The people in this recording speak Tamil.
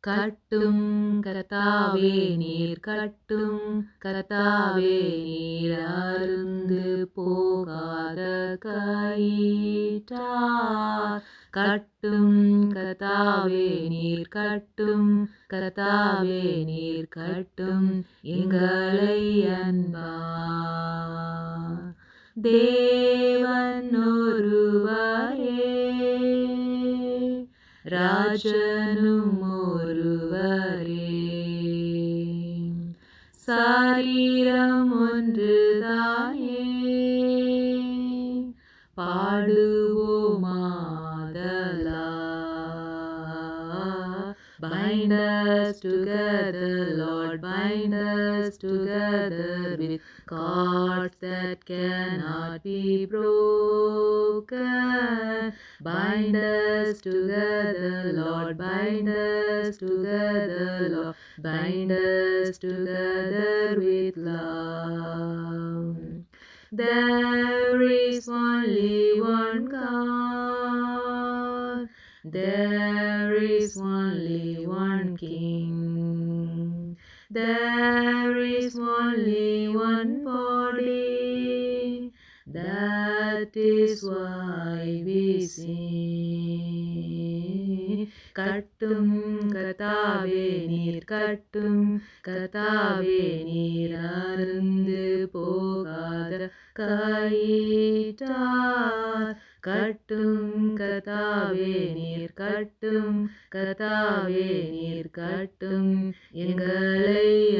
கட்டும் கரத்தாவே நீர் கட்டும் கரத்தாவே நீர் அருந்து போகாத கயிற்றார். கட்டும் கரத்தாவே நீர் கட்டும் கரத்தாவே நீர் கட்டும் எங்களை அன்பா. தேவன் ஒருவரே ராஜனும் ஒரு ஒருவரே சரீரம் ஒன்றுதானே பாடுவோமாதலா Bind us together, Lord, bind us together with cords that cannot be broken. Bind us together, Lord, bind us together, Lord, bind us together with love. There is only one God. There is only one King. There is only one body. That is why we sing. கட்டும் கத்தாவே நீர் கட்டும் கத்தாவே நீர் அருந்து போகாத கயிற்றார் கட்டும் கத்தாவே நீர் கட்டும் கத்தாவே நீர் கட்டும் எங்களை அன்பா